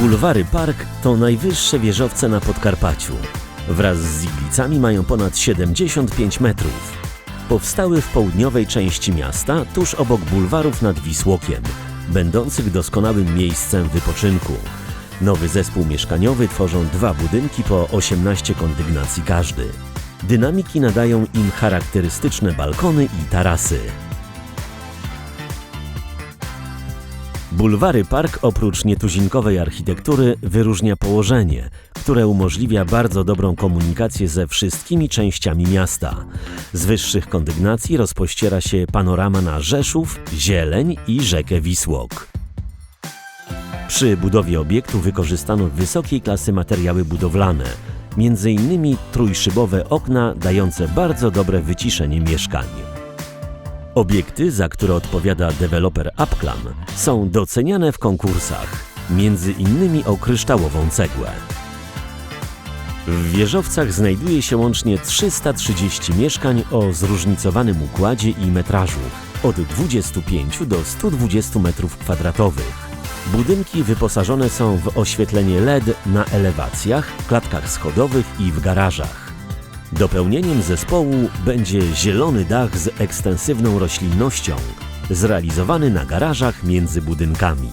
Bulwary Park to najwyższe wieżowce na Podkarpaciu. Wraz z iglicami mają ponad 75 metrów. Powstały w południowej części miasta, tuż obok bulwarów nad Wisłokiem, będących doskonałym miejscem wypoczynku. Nowy zespół mieszkaniowy tworzą dwa budynki po 18 kondygnacji każdy. Dynamiki nadają im charakterystyczne balkony i tarasy. Bulwary Park oprócz nietuzinkowej architektury wyróżnia położenie, które umożliwia bardzo dobrą komunikację ze wszystkimi częściami miasta. Z wyższych kondygnacji rozpościera się panorama na Rzeszów, Zieleń i rzekę Wisłok. Przy budowie obiektu wykorzystano wysokiej klasy materiały budowlane, m.in. trójszybowe okna dające bardzo dobre wyciszenie mieszkań. Obiekty, za które odpowiada deweloper Upclam, są doceniane w konkursach, między innymi o kryształową cegłę. W wieżowcach znajduje się łącznie 330 mieszkań o zróżnicowanym układzie i metrażu od 25 do 120 m2. Budynki wyposażone są w oświetlenie LED na elewacjach, klatkach schodowych i w garażach. Dopełnieniem zespołu będzie zielony dach z ekstensywną roślinnością, zrealizowany na garażach między budynkami.